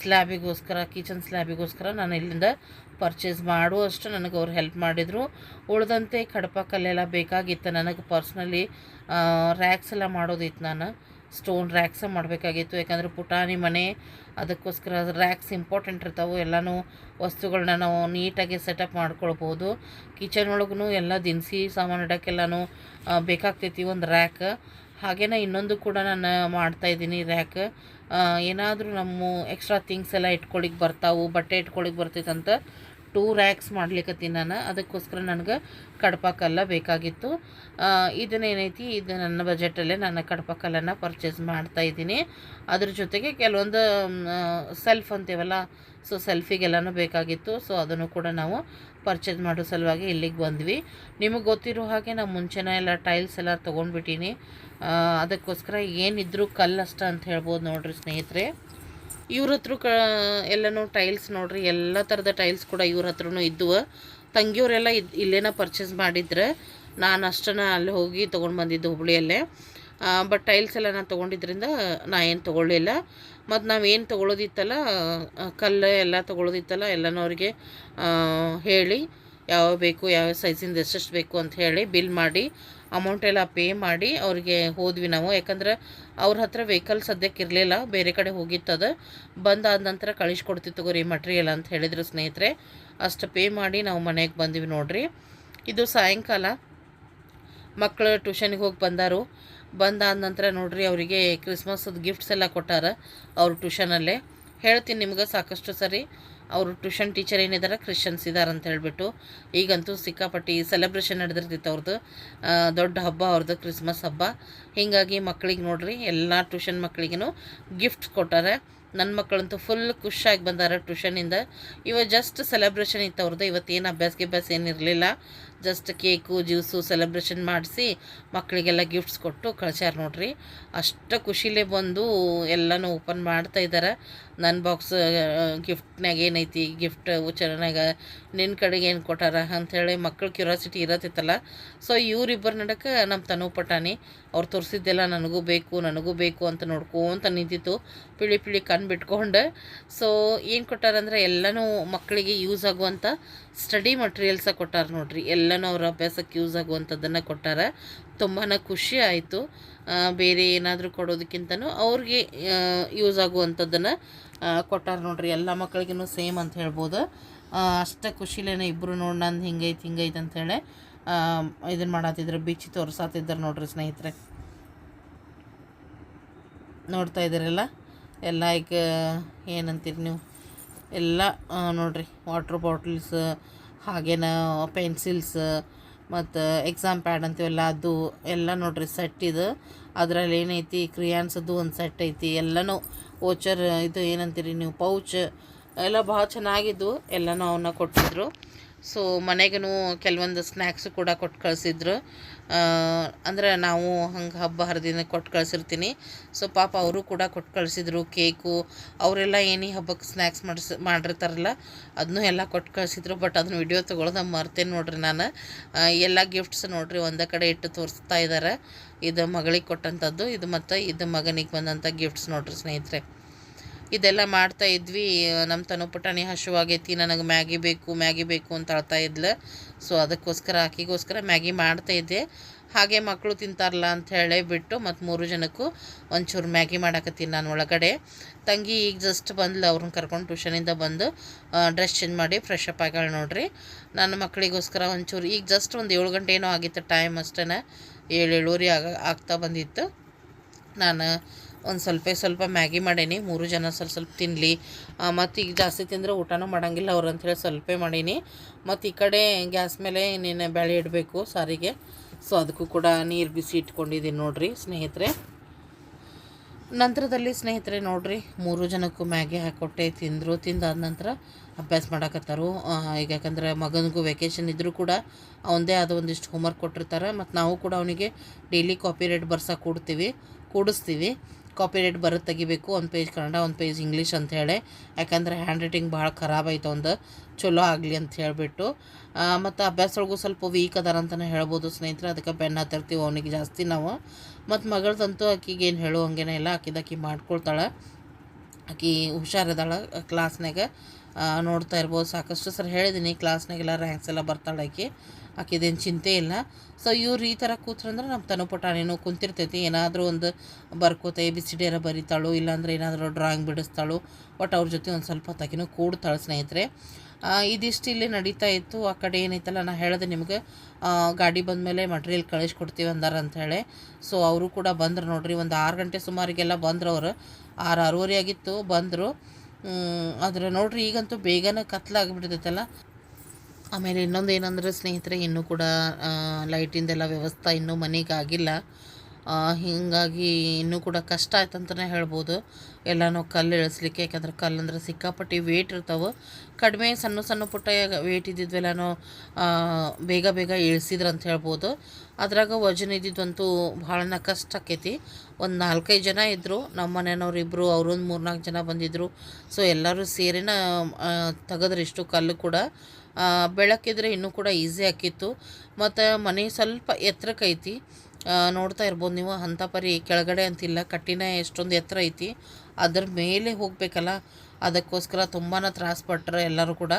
ಸ್ಲ್ಯಾಬಿಗೋಸ್ಕರ ಕಿಚನ್ ಸ್ಲ್ಯಾಬಿಗೋಸ್ಕರ ನಾನು ಇಲ್ಲಿಂದ ಪರ್ಚೇಸ್ ಮಾಡುವಷ್ಟು ನನಗೆ ಅವ್ರು ಹೆಲ್ಪ್ ಮಾಡಿದರು. ಉಳಿದಂತೆ ಕಡಪ ಕಲ್ಲೆಲ್ಲ ಬೇಕಾಗಿತ್ತು ನನಗೆ ಪರ್ಸ್ನಲಿ ರ್ಯಾಕ್ಸ್ ಎಲ್ಲ ಮಾಡೋದಿತ್ತು ನಾನು. ಸ್ಟೋನ್ ರ್ಯಾಕ್ಸ ಮಾಡಬೇಕಾಗಿತ್ತು. ಯಾಕಂದರೆ ಪುಟಾಣಿ ಮನೆ, ಅದಕ್ಕೋಸ್ಕರ ರ್ಯಾಕ್ಸ್ ಇಂಪಾರ್ಟೆಂಟ್ ಇರ್ತಾವೆ. ಎಲ್ಲನೂ ವಸ್ತುಗಳನ್ನ ನಾವು ನೀಟಾಗಿ ಸೆಟಪ್ ಮಾಡ್ಕೊಳ್ಬೋದು. ಕಿಚನ್ ಒಳಗೂ ಎಲ್ಲ ದಿನಸಿ ಸಾಮಾನು ಇಡೋಕ್ಕೆಲ್ಲನೂ ಬೇಕಾಗ್ತೈತಿ ಒಂದು ರ್ಯಾಕ್ ಹಾಗೇನ ಇನ್ನೊಂದು ಕೂಡ ನಾನು ಮಾಡ್ತಾಯಿದ್ದೀನಿ ರ್ಯಾಕ್ ಏನಾದರೂ ನಮ್ಮ ಎಕ್ಸ್ಟ್ರಾ ಥಿಂಗ್ಸ್ ಎಲ್ಲ ಇಟ್ಕೊಳ್ಳಿಕ್ಕೆ ಬರ್ತಾವೆ, ಬಟ್ಟೆ ಇಟ್ಕೊಳಿಕ್ ಬರ್ತೈತಂತ. ಟೂ ರ್ಯಾಕ್ಸ್ ಮಾಡ್ಲಿಕ್ಕತ್ತೀನಿ ನಾನು ಅದಕ್ಕೋಸ್ಕರ ನನಗೆ ಕಡಪ ಕಲ್ಲ ಬೇಕಾಗಿತ್ತು. ಇದನ್ನೇನೈತಿ ಇದು ನನ್ನ ಬಜೆಟಲ್ಲೇ ನಾನು ಕಡಪ ಕಲ್ಲನ್ನು ಪರ್ಚೇಸ್ ಮಾಡ್ತಾ ಇದ್ದೀನಿ. ಅದ್ರ ಜೊತೆಗೆ ಕೆಲವೊಂದು ಸೆಲ್ಫ್ ಅಂತೀವಲ್ಲ ಸೊ ಸೆಲ್ಫಿಗೆಲ್ಲನೂ ಬೇಕಾಗಿತ್ತು. ಸೊ ಅದನ್ನು ಕೂಡ ನಾವು ಪರ್ಚೇಸ್ ಮಾಡೋ ಸಲುವಾಗಿ ಇಲ್ಲಿಗೆ ಬಂದ್ವಿ. ನಿಮಗೆ ಗೊತ್ತಿರೋ ಹಾಗೆ ನಾವು ಮುಂಚೆನೇ ಎಲ್ಲ ಟೈಲ್ಸ್ ಎಲ್ಲ ತೊಗೊಂಡ್ಬಿಟ್ಟೀನಿ ಅದಕ್ಕೋಸ್ಕರ ಏನಿದ್ರು ಕಲ್ಲಷ್ಟ ಅಂತ ಹೇಳ್ಬೋದು ನೋಡ್ರಿ ಸ್ನೇಹಿತರೆ. ಇವ್ರ ಹತ್ರ ಕ, ಎಲ್ಲನೂ ಟೈಲ್ಸ್ ನೋಡ್ರಿ, ಎಲ್ಲ ಥರದ ಟೈಲ್ಸ್ ಕೂಡ ಇವ್ರ ಹತ್ರನೂ ಇದ್ವು. ತಂಗಿಯವರೆಲ್ಲ ಇದು, ಇಲ್ಲೇನ ಪರ್ಚೇಸ್ ಮಾಡಿದ್ರೆ ನಾನು ಅಷ್ಟನ್ನು ಅಲ್ಲಿ ಹೋಗಿ ತೊಗೊಂಡು ಬಂದಿದ್ದು ಹುಬ್ಳಿಯಲ್ಲೇ. ಬಟ್ ಟೈಲ್ಸ್ ಎಲ್ಲ ನಾನು ತೊಗೊಂಡಿದ್ರಿಂದ ನಾ ಏನು ತೊಗೊಳ್ಳಿಲ್ಲ. ಮತ್ತು ನಾವೇನು ತೊಗೊಳೋದಿತ್ತಲ್ಲ ಕಲ್ಲು ಎಲ್ಲ ತೊಗೊಳೋದಿತ್ತಲ್ಲ, ಎಲ್ಲನೂ ಅವ್ರಿಗೆ ಹೇಳಿ ಯಾವ ಬೇಕು ಯಾವ ಸೈಜಿಂದ ಎಷ್ಟೆಷ್ಟು ಬೇಕು ಅಂತ ಹೇಳಿ ಬಿಲ್ ಮಾಡಿ ಅಮೌಂಟ್ ಎಲ್ಲ ಪೇ ಮಾಡಿ ಅವ್ರಿಗೆ ಹೋದ್ವಿ ನಾವು. ಯಾಕಂದ್ರೆ ಅವ್ರ ಹತ್ರ ವೆಹಿಕಲ್ ಸದ್ಯಕ್ಕೆ ಇರಲಿಲ್ಲ, ಬೇರೆ ಕಡೆ ಹೋಗಿತ್ತದ. ಬಂದಾದ ನಂತರ ಕಳಿಸ್ಕೊಡ್ತಿತ್ತು ತಗೋರಿ ಮಟ್ರಿಯಲ್ ಅಂತ ಹೇಳಿದ್ರು ಸ್ನೇಹಿತರೆ. ಅಷ್ಟು ಪೇ ಮಾಡಿ ನಾವು ಮನೆಗೆ ಬಂದ್ವಿ ನೋಡ್ರಿ. ಇದು ಸಾಯಂಕಾಲ. ಮಕ್ಕಳು ಟ್ಯೂಷನ್ಗೆ ಹೋಗಿ ಬಂದರು. ಬಂದಾದ ನಂತರ ನೋಡ್ರಿ ಅವರಿಗೆ ಕ್ರಿಸ್ಮಸ್ದು ಗಿಫ್ಟ್ಸ್ ಎಲ್ಲ ಕೊಟ್ಟಾರ ಅವ್ರ ಟ್ಯೂಷನಲ್ಲೇ ಹೇಳ್ತೀನಿ ನಿಮ್ಗೆ ಸಾಕಷ್ಟು ಸರಿ. ಅವರು ಟ್ಯೂಷನ್ ಟೀಚರ್ ಏನಿದ್ದಾರೆ, ಕ್ರಿಶ್ಚಿಯನ್ಸ್ ಇದ್ದಾರೆ ಅಂತ ಹೇಳಿಬಿಟ್ಟು ಈಗಂತೂ ಸಿಕ್ಕಾಪಟ್ಟಿ ಸೆಲೆಬ್ರೇಷನ್ ನಡೆದಿರ್ತಿತ್ತು ಅವ್ರದ್ದು ದೊಡ್ಡ ಹಬ್ಬ ಅವ್ರದ್ದು ಕ್ರಿಸ್ಮಸ್ ಹಬ್ಬ. ಹೀಗಾಗಿ ಮಕ್ಕಳಿಗೆ ನೋಡ್ರಿ, ಎಲ್ಲ ಟ್ಯೂಷನ್ ಮಕ್ಕಳಿಗೂ ಗಿಫ್ಟ್ಸ್ ಕೊಟ್ಟಾರೆ. ನನ್ನ ಮಕ್ಕಳಂತೂ ಫುಲ್ ಖುಷಿಯಾಗಿ ಬಂದಾರೆ ಟ್ಯೂಷನಿಂದ ಇವ ಜಸ್ಟ್ ಸೆಲೆಬ್ರೇಷನ್ ಇತ್ತು ಅವ್ರದ್ದು ಇವತ್ತೇನು ಅಭ್ಯಾಸ ಗಿಭ್ಯಾಸ ಏನಿರಲಿಲ್ಲ. ಜಸ್ಟ್ ಕೇಕು, ಜ್ಯೂಸು ಸೆಲೆಬ್ರೇಷನ್ ಮಾಡಿಸಿ ಮಕ್ಕಳಿಗೆಲ್ಲ ಗಿಫ್ಟ್ಸ್ ಕೊಟ್ಟು ಕಳ್ಸ್ಯಾರ ನೋಡ್ರಿ. ಅಷ್ಟು ಖುಷಿಲೇ ಬಂದು ಎಲ್ಲನೂ ಓಪನ್ ಮಾಡ್ತಾ ಇದ್ದಾರೆ ನನ್ನ ಬಾಕ್ಸ್ ಗಿಫ್ಟ್ನಾಗ ಏನೈತಿ? ಗಿಫ್ಟ್ ಉಚ್ಚಾರನಾಗ ನಿನ್ನ ಕಡೆಗೆ ಏನು ಕೊಟ್ಟಾರ ಅಂಥೇಳಿ ಮಕ್ಕಳು ಕ್ಯೂರಿಯಾಸಿಟಿ ಇರತ್ತಿತ್ತಲ್ಲ ಸೊ ಇವರಿಬ್ಬರ ನಡಕ್ಕೆ ನಮ್ಮ ತನು ಪಟಾಣಿ. ಅವ್ರು ತೋರಿಸಿದ್ದೆಲ್ಲ ನನಗೂ ಬೇಕು ನನಗೂ ಬೇಕು ಅಂತ ನೋಡ್ಕೊಂತ ನಿಂತಿತ್ತು. ಪಿಳಿ ಪಿಳಿ ಕಣ್ಣು ಬಿಟ್ಕೊಂಡು. ಸೊ ಏನು ಕೊಟ್ಟಾರಂದ್ರೆ ಎಲ್ಲನೂ ಮಕ್ಕಳಿಗೆ ಯೂಸ್ ಆಗುವಂಥ ಸ್ಟಡಿ ಮಟೀರಿಯಲ್ಸ ಕೊಟ್ಟಾರ ನೋಡ್ರಿ. ಎಲ್ಲನೂ ಅವ್ರ ಅಭ್ಯಾಸಕ್ಕೆ ಯೂಸ್ ಆಗುವಂಥದ್ದನ್ನು ಕೊಟ್ಟಾರೆ. ತುಂಬಾ ಖುಷಿ ಆಯಿತು. ಬೇರೆ ಏನಾದರೂ ಕೊಡೋದಕ್ಕಿಂತನೂ ಅವ್ರಿಗೆ ಯೂಸ್ ಆಗುವಂಥದ್ದನ್ನು ಕೊಟ್ಟಾರ ನೋಡ್ರಿ. ಎಲ್ಲ ಮಕ್ಕಳಿಗೂ ಸೇಮ್ ಅಂತ ಹೇಳ್ಬೋದು. ಅಷ್ಟು ಖುಷಿಲೇನೆ ಇಬ್ಬರು ನೋಡಿ ನಂದು ಹಿಂಗೈತೆ ಹಿಂಗೈತೆ ಅಂಥೇಳಿ ಇದನ್ನು ಮಾಡತ್ತಿದ್ರು ಬಿಚ್ಚಿ ತೋರಿಸಾತಿದ್ರು ನೋಡ್ರಿ ಸ್ನೇಹಿತರೆ. ನೋಡ್ತಾ ಇದ್ದೀರಲ್ಲ ಎಲ್ಲ ಈಗ, ಏನಂತೀರಿ ನೀವು? ಎಲ್ಲ ನೋಡಿರಿ ನೋಡ್ರಿ. ವಾಟ್ರ್ ಬಾಟಲ್ಸ್ ಹಾಗೇನ ಪೆನ್ಸಿಲ್ಸ್ ಮತ್ತು ಎಕ್ಸಾಮ್ ಪ್ಯಾಡ್ ಅಂತೀವಲ್ಲ, ಅದು ಎಲ್ಲ ನೋಡ್ರಿ ಸೆಟ್ ಇದು. ಅದರಲ್ಲಿ ಏನೈತಿ ಕ್ರಿಯಾನ್ಸದ್ದು ಒಂದು ಸೆಟ್ ಐತಿ. ಎಲ್ಲನೂ ಓಚರ್ ಇದು ಏನಂತೀರಿ ನೀವು ಪೌಚ್ ಎಲ್ಲ ಭಾಳ ಚೆನ್ನಾಗಿದ್ದು ಎಲ್ಲನೂ ಅವನ್ನ ಕೊಟ್ಟಿದ್ರು. ಸೊ ಮನೆಗೂ ಕೆಲವೊಂದು ಸ್ನ್ಯಾಕ್ಸು ಕೂಡ ಕೊಟ್ಟು ಕಳಿಸಿದ್ರು. ಅಂದರೆ ನಾವು ಹಂಗೆ ಹಬ್ಬ ಹರಿದಿನ ಕೊಟ್ಟು ಕಳಿಸಿರ್ತೀನಿ. ಸೊ ಪಾಪ ಅವರು ಕೂಡ ಕೊಟ್ಟು ಕಳಿಸಿದ್ರು ಕೇಕು. ಅವರೆಲ್ಲ ಏನೇ ಹಬ್ಬಕ್ಕೆ ಸ್ನ್ಯಾಕ್ಸ್ ಮಾಡಿಸ್, ಮಾಡಿರ್ತಾರಲ್ಲ ಅದನ್ನೂ ಎಲ್ಲ ಕೊಟ್ಟು ಕಳಿಸಿದ್ರು. ಬಟ್ ಅದನ್ನ ವಿಡಿಯೋ ತೊಗೊಳೋದು ಮರ್ತೇನೆ ನೋಡ್ರಿ ನಾನು. ಎಲ್ಲ ಗಿಫ್ಟ್ಸ್ ನೋಡ್ರಿ ಒಂದೇ ಕಡೆ ಇಟ್ಟು ತೋರಿಸ್ತಾ ಇದ್ದಾರೆ ಇದು ಮಗಳಿಗೆ ಕೊಟ್ಟಂಥದ್ದು ಇದು ಮತ್ತು ಇದು ಮಗನಿಗೆ ಬಂದಂಥ ಗಿಫ್ಟ್ಸ್ ನೋಡ್ರಿ ಸ್ನೇಹಿತರೆ. ಇದೆಲ್ಲ ಮಾಡ್ತಾ ಇದ್ವಿ. ನಮ್ಮ ತನು ಪುಟಾಣಿ ಹಸುವಾಗೈತಿ ನನಗೆ ಮ್ಯಾಗಿ ಬೇಕು ಮ್ಯಾಗಿ ಬೇಕು ಅಂತ ಅಳ್ತಾ ಇದ್ಲು. ಸೊ ಅದಕ್ಕೋಸ್ಕರ, ಆಕಿಗೋಸ್ಕರ ಮ್ಯಾಗಿ ಮಾಡ್ತಾ ಇದ್ದೆ. ಹಾಗೆ ಮಕ್ಕಳು ತಿಂತಾರಲ್ಲ ಅಂತ ಹೇಳಿ ಬಿಟ್ಟು ಮತ್ತು ಮೂರು ಜನಕ್ಕೂ ಒಂಚೂರು ಮ್ಯಾಗಿ ಮಾಡಾಕತ್ತೀನಿ ನಾನು ಒಳಗಡೆ. ತಂಗಿ ಈಗ ಜಸ್ಟ್ ಬಂದ್ಲು, ಅವ್ರನ್ನ ಕರ್ಕೊಂಡು ಟ್ಯೂಷನಿಂದ ಬಂದು ಡ್ರೆಸ್ ಚೇಂಜ್ ಮಾಡಿ ಫ್ರೆಶ್ ಅಪ್ ಆಗ್ಯಾಳ ನೋಡ್ರಿ. ನನ್ನ ಮಕ್ಕಳಿಗೋಸ್ಕರ ಒಂಚೂರು, ಈಗ ಜಸ್ಟ್ ಒಂದು ಏಳು ಗಂಟೆ ಏನೋ ಆಗಿತ್ತು ಟೈಮ್ ಅಷ್ಟೇ ಏಳು ಏಳುವರೆ ಆಗ, ಆಗ್ತಾ ಬಂದಿತ್ತು. ನಾನು ಒಂದು ಸ್ವಲ್ಪ ಸ್ವಲ್ಪ ಮ್ಯಾಗಿ ಮಾಡೀನಿ, ಮೂರು ಜನ ಸ್ವಲ್ಪ ಸ್ವಲ್ಪ ತಿನ್ನಲಿ ಮತ್ತು ಈಗ ಜಾಸ್ತಿ ತಿಂದರೆ ಊಟನೂ ಮಾಡಂಗಿಲ್ಲ ಅವ್ರು ಅಂಥೇಳಿ ಸ್ವಲ್ಪ ಮಾಡೀನಿ. ಮತ್ತು ಈ ಕಡೆ ಗ್ಯಾಸ್ ಮೇಲೆ ನೀನು ಬೇಳೆ ಇಡಬೇಕು ಸಾರಿಗೆ. ಸೊ ಅದಕ್ಕೂ ಕೂಡ ನೀರು ಬಿಸಿ ಇಟ್ಕೊಂಡಿದ್ದೀನಿ ನೋಡಿರಿ ಸ್ನೇಹಿತರೆ. ನಂತರದಲ್ಲಿ ಸ್ನೇಹಿತರೆ ನೋಡಿರಿ, ಮೂರು ಜನಕ್ಕೂ ಮ್ಯಾಗಿ ಹಾಕ್ಕೊಟ್ಟೆ ತಿಂದರು. ತಿಂದಾದ ನಂತರ ಅಭ್ಯಾಸ ಮಾಡಕತ್ತಾರು. ಈಗ ಯಾಕಂದರೆ ಮಗನಿಗೂ ವೆಕೇಷನ್ ಇದ್ದರೂ ಕೂಡ ಅವನದೇ ಆದ ಒಂದಿಷ್ಟು ಹೋಮ್ವರ್ಕ್ ಕೊಟ್ಟಿರ್ತಾರೆ. ಮತ್ತು ನಾವು ಕೂಡ ಅವನಿಗೆ ಡೈಲಿ ಕಾಪಿ ರೇಟ್ ಬರ್ಸಕ್ಕೆ ಕೊಡ್ತೀವಿ, ಕೂಡಿಸ್ತೀವಿ. ಕಾಪಿ ರೇಟ್ ಬರೋದು ತೆಗಿಬೇಕು, ಒಂದು ಪೇಜ್ ಕನ್ನಡ, ಒಂದು ಪೇಜ್ ಇಂಗ್ಲೀಷ್ ಅಂತ ಹೇಳಿ. ಯಾಕಂದ್ರೆ ಹ್ಯಾಂಡ್ ರೈಟಿಂಗ್ ಭಾಳ ಖರಾಬ್ ಆಯ್ತು ಒಂದು. ಚಲೋ ಆಗಲಿ ಅಂತ ಹೇಳಿಬಿಟ್ಟು. ಮತ್ತು ಅಭ್ಯಾಸಗಳಿಗೂ ಸ್ವಲ್ಪ ವೀಕ್ ಅದಾರ ಅಂತಲೇ ಹೇಳ್ಬೋದು ಸ್ನೇಹಿತರೆ. ಅದಕ್ಕೆ ಬೆನ್ನು ಹತ್ತಿರ್ತೀವಿ ಅವನಿಗೆ ಜಾಸ್ತಿ ನಾವು. ಮತ್ತು ಮಗಳದಂತೂ ಆಕಿಗೆ ಏನು ಹೇಳೋ, ಹಂಗೇನೆ ಇಲ್ಲ. ಆಕಿದ ಆಕಿ ಮಾಡ್ಕೊಳ್ತಾಳೆ. ಆಕಿ ಹುಷಾರಿದ್ದಾಳೆ ಕ್ಲಾಸ್ನಾಗ ನೋಡ್ತಾ ಇರ್ಬೋದು. ಸಾಕಷ್ಟು ಸರ್ ಹೇಳಿದ್ದೀನಿ ಕ್ಲಾಸ್ನಾಗೆಲ್ಲ ರ್ಯಾಂಕ್ಸ್ ಎಲ್ಲ ಬರ್ತಾಳೆ ಆಕಿ. ಆಕಿದೇನು ಚಿಂತೆ ಇಲ್ಲ. ಸೊ ಇವ್ರು ಈ ಥರ ಕೂತ್ರಂದ್ರೆ ನಮ್ಮ ತನು ಪುಟಾಣಿನೂ ಕುಂತಿರ್ತೈತಿ. ಏನಾದರೂ ಒಂದು ಬರ್ಕೋತ ಎ ಬಿ ಸಿ ಡಿ ಬರಿತಾಳು, ಇಲ್ಲಾಂದ್ರೆ ಏನಾದರೂ ಡ್ರಾಯಿಂಗ್ ಬಿಡಿಸ್ತಾಳು ಬಟ್ ಅವ್ರ ಜೊತೆ ಒಂದು ಸ್ವಲ್ಪ ಹೊತ್ತಾಕಿನೂ ಕೂಡ್ತಾಳೆ ಸ್ನೇಹಿತರೆ. ಇದಿಷ್ಟು ಇಲ್ಲಿ ನಡೀತಾ ಇತ್ತು. ಆ ಕಡೆ ಏನೈತಲ್ಲ ನಾನು ಹೇಳಿದೆ ನಿಮಗೆ ಗಾಡಿ ಬಂದ ಮೇಲೆ ಮಟೀರಿಯಲ್ ಕಳಿಸ್ಕೊಡ್ತೀವಿ ಅಂದಾರ ಅಂಥೇಳಿ ಸೊ ಅವರು ಕೂಡ ಬಂದರು ನೋಡ್ರಿ. ಒಂದು ಆರು ಗಂಟೆ ಸುಮಾರಿಗೆಲ್ಲ ಬಂದರು ಅವರು. ಆರು ಆರೂವರೆ ಆಗಿತ್ತು, ಬಂದರು. ಆದರೆ ನೋಡ್ರಿ ಈಗಂತೂ ಬೇಗನೆ ಕತ್ಲಾಗ್ಬಿಡ್ತೈತಲ್ಲ ಆಮೇಲೆ ಇನ್ನೊಂದು ಏನಂದ್ರೆ ಸ್ನೇಹಿತರೆ, ಇನ್ನೂ ಕೂಡ ಲೈಟಿಂದೆಲ್ಲ ವ್ಯವಸ್ಥೆ ಇನ್ನೂ ಮನೆಗೆ ಆಗಿಲ್ಲ. ಹೀಗಾಗಿ ಇನ್ನೂ ಕೂಡ ಕಷ್ಟ ಆಯ್ತು ಅಂತಲೇ ಹೇಳ್ಬೋದು. ಎಲ್ಲನೂ ಕಲ್ಲು ಇಳಿಸ್ಲಿಕ್ಕೆ ಯಾಕಂದ್ರೆ ಕಲ್ಲು ಅಂದ್ರೆ ಸಿಕ್ಕಾಪಟ್ಟಿ ವೇಟ್ ಇರ್ತಾವೆ. ಕಡಿಮೆ ಸಣ್ಣ ಸಣ್ಣ ಪುಟ್ಟ ವೇಟ್ ಇದ್ದಿದ್ವೆಲ್ಲನೂ ಬೇಗ ಬೇಗ ಇಳಿಸಿದ್ರು ಅಂತ ಹೇಳ್ಬೋದು. ಅದ್ರಾಗ ವಜನ್ ಇದ್ದಿದ್ದಂತೂ ಭಾಳನ ಕಷ್ಟ ಆಕೈತಿ. ಒಂದು ನಾಲ್ಕೈದು ಜನ ಇದ್ದರು ನಮ್ಮ ಮನೆಯವ್ರು ಇಬ್ಬರು ಅವರೊಂದು ಮೂರ್ನಾಲ್ಕು ಜನ ಬಂದಿದ್ದರು ಸೊ ಎಲ್ಲರೂ ಸೇರಿನ ತೆಗೆದ್ರಿಷ್ಟು ತೆಗೆದ್ರು ಇಷ್ಟು ಕಲ್ಲು ಕೂಡ ಬೆಳಕಿದ್ರೆ ಇನ್ನೂ ಕೂಡ ಈಸಿ ಆಕಿತ್ತು. ಮತ್ತು ಮನೆ ಸ್ವಲ್ಪ ಎತ್ತರಕ್ಕೈತಿ ನೋಡ್ತಾ ಇರ್ಬೋದು ನೀವು ಅಂಥ ಪರಿ ಕೆಳಗಡೆ ಅಂತಿಲ್ಲ, ಕಟ್ಟಿನ ಎಷ್ಟೊಂದು ಎತ್ತರ ಐತಿ. ಅದ್ರ ಮೇಲೆ ಹೋಗಬೇಕಲ್ಲ. ಅದಕ್ಕೋಸ್ಕರ ತುಂಬಾ ತ್ರಾಸ ಪಟ್ರೆ ಎಲ್ಲರೂ ಕೂಡ.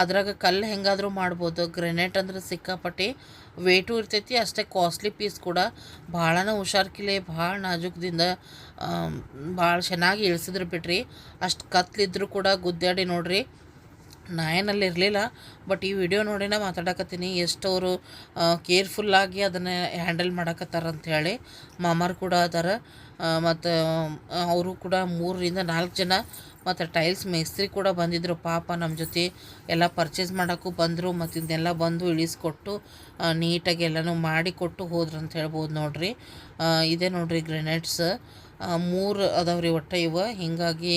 ಅದ್ರಾಗ ಕಲ್ಲು ಹೆಂಗಾದರೂ ಮಾಡ್ಬೋದು. ಗ್ರೆನೇಟ್ ಅಂದ್ರೆ ಸಿಕ್ಕಾಪಟ್ಟೆ ವೇಟು ಇರ್ತೈತಿ, ಅಷ್ಟೇ ಕಾಸ್ಟ್ಲಿ ಪೀಸ್ ಕೂಡ. ಭಾಳನ ಹುಷಾರ್ಕಿಲೆ ಭಾಳ ನಾಜುಕದಿಂದ ಭಾಳ ಚೆನ್ನಾಗಿ ಇಳಿಸಿದ್ರು ಬಿಟ್ರಿ. ಅಷ್ಟು ಕತ್ಲಿದ್ರು ಕೂಡ ಗುದ್ದಾಡಿ ನೋಡ್ರಿ. ನಾ ಏನಲ್ಲಿ ಇರಲಿಲ್ಲ ಬಟ್ ಈ ವಿಡಿಯೋ ನೋಡಿನ ಮಾತಾಡಕತ್ತೀನಿ. ಎಷ್ಟು ಅವರು ಕೇರ್ಫುಲ್ಲಾಗಿ ಅದನ್ನು ಹ್ಯಾಂಡಲ್ ಮಾಡಕತ್ತಾರ ಅಂತ ಹೇಳಿ ಮಾಮಾರು ಕೂಡ ಅದಾರ. ಮತ್ತು ಅವರು ಕೂಡ ಮೂರರಿಂದ ನಾಲ್ಕು ಜನ, ಮತ್ತು ಟೈಲ್ಸ್ ಮೇಸ್ತ್ರಿ ಕೂಡ ಬಂದಿದ್ದರು ಪಾಪ ನಮ್ಮ ಜೊತೆ ಎಲ್ಲ ಪರ್ಚೇಸ್ ಮಾಡೋಕ್ಕೂ ಬಂದರು, ಮತ್ತು ಇದನ್ನೆಲ್ಲ ಬಂದು ಇಳಿಸ್ಕೊಟ್ಟು ನೀಟಾಗಿ ಎಲ್ಲನೂ ಮಾಡಿಕೊಟ್ಟು ಹೋದ್ರು ಅಂತ ಹೇಳ್ಬೋದು ನೋಡ್ರಿ. ಇದೇ ನೋಡ್ರಿ ಗ್ರೆನೇಡ್ಸ್ ಮೂರು ಅದಾವ್ರಿ ಒಟ್ಟು ಇವ. ಹೀಗಾಗಿ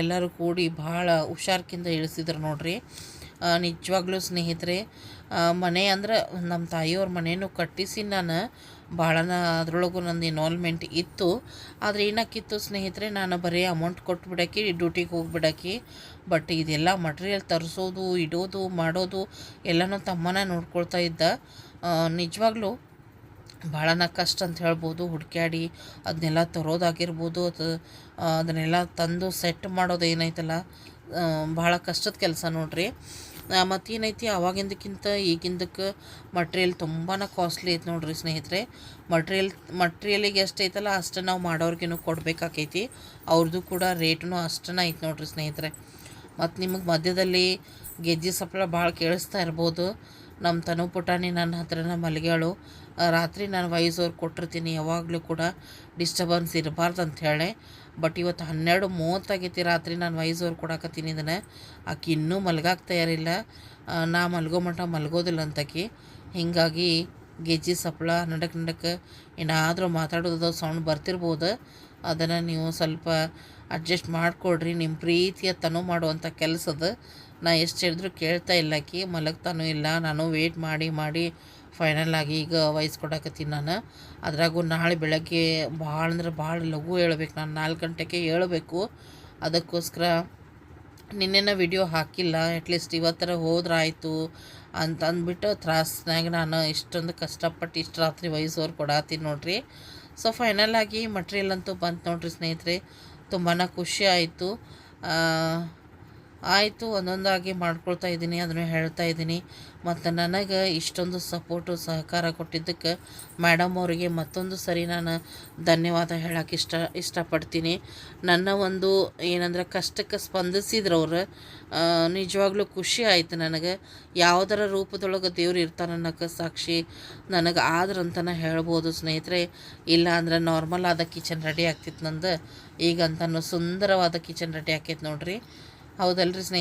ಎಲ್ಲರೂ ಕೂಡಿ ಭಾಳ ಹುಷಾರ್ಕಿಂದ ಇಳಿಸಿದ್ರು ನೋಡ್ರಿ. ನಿಜವಾಗ್ಲೂ ಸ್ನೇಹಿತರೆ ಮನೆ ಅಂದ್ರೆ ನಮ್ಮ ತಾಯಿಯವ್ರ ಮನೆಯೂ ಕಟ್ಟಿಸಿ ನಾನು ಭಾಳನ ಅದರೊಳಗೂ ನಂದು ಇನ್ವಾಲ್ವ್ಮೆಂಟ್ ಇತ್ತು. ಆದರೆ ಏನಕ್ಕಿತ್ತು ಸ್ನೇಹಿತರೆ, ನಾನು ಬರೀ ಅಮೌಂಟ್ ಕೊಟ್ಬಿಡಾಕಿ ಡ್ಯೂಟಿಗೆ ಹೋಗ್ಬಿಡಾಕಿ ಬಟ್ ಇದೆಲ್ಲ ಮಟೀರಿಯಲ್ ತರಿಸೋದು, ಇಡೋದು, ಮಾಡೋದು ಎಲ್ಲನೂ ತಮ್ಮನ ನೋಡ್ಕೊಳ್ತಾ ಇದ್ದ. ನಿಜವಾಗ್ಲೂ ಭಾಳನ ಕಷ್ಟ ಅಂತ ಹೇಳ್ಬೋದು. ಹುಡ್ಕ್ಯಾಡಿ ಅದನ್ನೆಲ್ಲ ತರೋದಾಗಿರ್ಬೋದು. ಅದು ಅದನ್ನೆಲ್ಲ ತಂದು ಸೆಟ್ ಮಾಡೋದು ಏನೈತಲ್ಲ ಭಾಳ ಕಷ್ಟದ ಕೆಲಸ ನೋಡ್ರಿ. ಮತ್ತೇನೈತಿ, ಅವಾಗಿಂದಕ್ಕಿಂತ ಈಗಿಂದಕ್ಕೆ ಮಟ್ರಿಯಲ್ ತುಂಬಾ ಕಾಸ್ಟ್ಲಿ ಐತೆ ನೋಡ್ರಿ ಸ್ನೇಹಿತರೆ. ಮಟ್ರಿಯಲ್ ಮಟ್ರಿಯಲಿಗೆ ಎಷ್ಟು ಐತಲ್ಲ, ಅಷ್ಟು ನಾವು ಮಾಡೋರ್ಗೇನು ಕೊಡಬೇಕಾಕೈತಿ. ಅವ್ರದ್ದು ಕೂಡ ರೇಟೂ ಅಷ್ಟನ ಐತೆ ನೋಡ್ರಿ ಸ್ನೇಹಿತರೆ. ಮತ್ತು ನಿಮಗೆ ಮಧ್ಯದಲ್ಲಿ ಗೆಜ್ಜೆ ಸಪ್ಪಳ ಭಾಳ ಕೇಳಿಸ್ತಾ ಇರ್ಬೋದು. ನಮ್ಮ ತನು ಪುಟಾಣಿ ನನ್ನ ಹತ್ರನ ಮಲಗ್ಯಾಳು. ರಾತ್ರಿ ನಾನು ವಯಸ್ಸವ್ರು ಕೊಟ್ಟಿರ್ತೀನಿ, ಯಾವಾಗಲೂ ಕೂಡ ಡಿಸ್ಟರ್ಬೆನ್ಸ್ ಇರಬಾರ್ದು ಅಂತ ಹೇಳಿ. ಬಟ್ ಇವತ್ತು ಹನ್ನೆರಡು ಮೂವತ್ತಾಗೈತಿ ರಾತ್ರಿ ನಾನು ವಯಸ್ಸವ್ರು ಕೊಡಾಕತ್ತೀನಿ ಇದನ್ನು. ಆಕೆ ಇನ್ನೂ ಮಲ್ಗಾಕ್ ತಯಾರಿಲ್ಲ. ನಾ ಮಲ್ಗೋ ಮಟ್ಟ ಮಲ್ಗೋದಿಲ್ಲ ಅಂತಕಿ. ಹೀಗಾಗಿ ಗೆಜ್ಜೆ ಸಪ್ಪಳ ನಡಕ್ ನಡಕ್ಕೆ ಏನಾದರೂ ಮಾತಾಡೋದು ಸೌಂಡ್ ಬರ್ತಿರ್ಬೋದು. ಅದನ್ನು ನೀವು ಸ್ವಲ್ಪ ಅಡ್ಜಸ್ಟ್ ಮಾಡಿಕೊಡ್ರಿ ನಿಮ್ಮ ಪ್ರೀತಿಯ ತನು ಮಾಡುವಂಥ ಕೆಲಸದ. ನಾ ಎಷ್ಟು ಹೇಳಿದ್ರು ಕೇಳ್ತಾ ಇಲ್ಲ ಆಕಿ. ಮಲಗ್ತಾನೂ ಇಲ್ಲ. ನಾನು ವೇಟ್ ಮಾಡಿ ಮಾಡಿ ಫೈನಲ್ ಆಗಿ ಈಗ ವಯಸ್ಸು ಕೊಡಕತ್ತೀನಿ ನಾನು. ಅದ್ರಾಗೂ ನಾಳೆ ಬೆಳಗ್ಗೆ ಭಾಳ ಅಂದ್ರೆ ಭಾಳ ಲಘು ಹೇಳ್ಬೇಕು ನಾನು, ನಾಲ್ಕು ಗಂಟೆಗೆ ಹೇಳಬೇಕು. ಅದಕ್ಕೋಸ್ಕರ ನಿನ್ನೆನ ವಿಡಿಯೋ ಹಾಕಿಲ್ಲ ಅಟ್ಲೀಸ್ಟ್ ಇವತ್ತರ ಹೋದ್ರೆ ಆಯಿತು ಅಂತ ಅಂದ್ಬಿಟ್ಟು ತ್ರಾಸ್ನಾಗ ನಾನು ಇಷ್ಟೊಂದು ಕಷ್ಟಪಟ್ಟು ಇಷ್ಟು ರಾತ್ರಿ ವಯಸ್ಸೋರು ಕೊಡಾತೀನಿ ನೋಡ್ರಿ. ಸೊ ಫೈನಲ್ ಆಗಿ ಮಟ್ರಿಯಲ್ ಅಂತೂ ಬಂತು ನೋಡ್ರಿ ಸ್ನೇಹಿತರೆ ತುಂಬಾ ಖುಷಿ ಆಯಿತು. ಆಯಿತು ಒಂದೊಂದಾಗಿ ಮಾಡ್ಕೊಳ್ತಾ ಇದ್ದೀನಿ, ಅದನ್ನು ಹೇಳ್ತಾ ಇದ್ದೀನಿ. ಮತ್ತು ನನಗೆ ಇಷ್ಟೊಂದು ಸಪೋರ್ಟು ಸಹಕಾರ ಕೊಟ್ಟಿದ್ದಕ್ಕೆ ಮೇಡಮ್ ಅವರಿಗೆ ಮತ್ತೊಂದು ಸರಿ ನಾನು ಧನ್ಯವಾದ ಹೇಳೋಕ್ಕೆ ಇಷ್ಟ, ಇಷ್ಟಪಡ್ತೀನಿ. ನನ್ನ ಒಂದು ಏನಂದ್ರೆ ಕಷ್ಟಕ್ಕೆ ಸ್ಪಂದಿಸಿದ್ರು ಅವ್ರು. ನಿಜವಾಗ್ಲೂ ಖುಷಿ ಆಯಿತು ನನಗೆ. ಯಾವುದರ ರೂಪದೊಳಗೆ ದೇವ್ರು ಇರ್ತಾನೆ ಅನ್ನೋಕ್ಕೆ ಸಾಕ್ಷಿ ನನಗೆ ಆದ್ರಂತನ ಹೇಳ್ಬೋದು ಸ್ನೇಹಿತರೆ. ಇಲ್ಲ ಅಂದ್ರೆ ನಾರ್ಮಲ್ ಆದ ಕಿಚನ್ ರೆಡಿ ಆಗ್ತಿತ್ತು ನಂದು. ಈಗಂತನೂ ಸುಂದರವಾದ ಕಿಚನ್ ರೆಡಿ ಆಕೈತೆ ನೋಡ್ರಿ. ಹೌದಲ್ರಿ ಸ್ನೇಹಿತರೆ?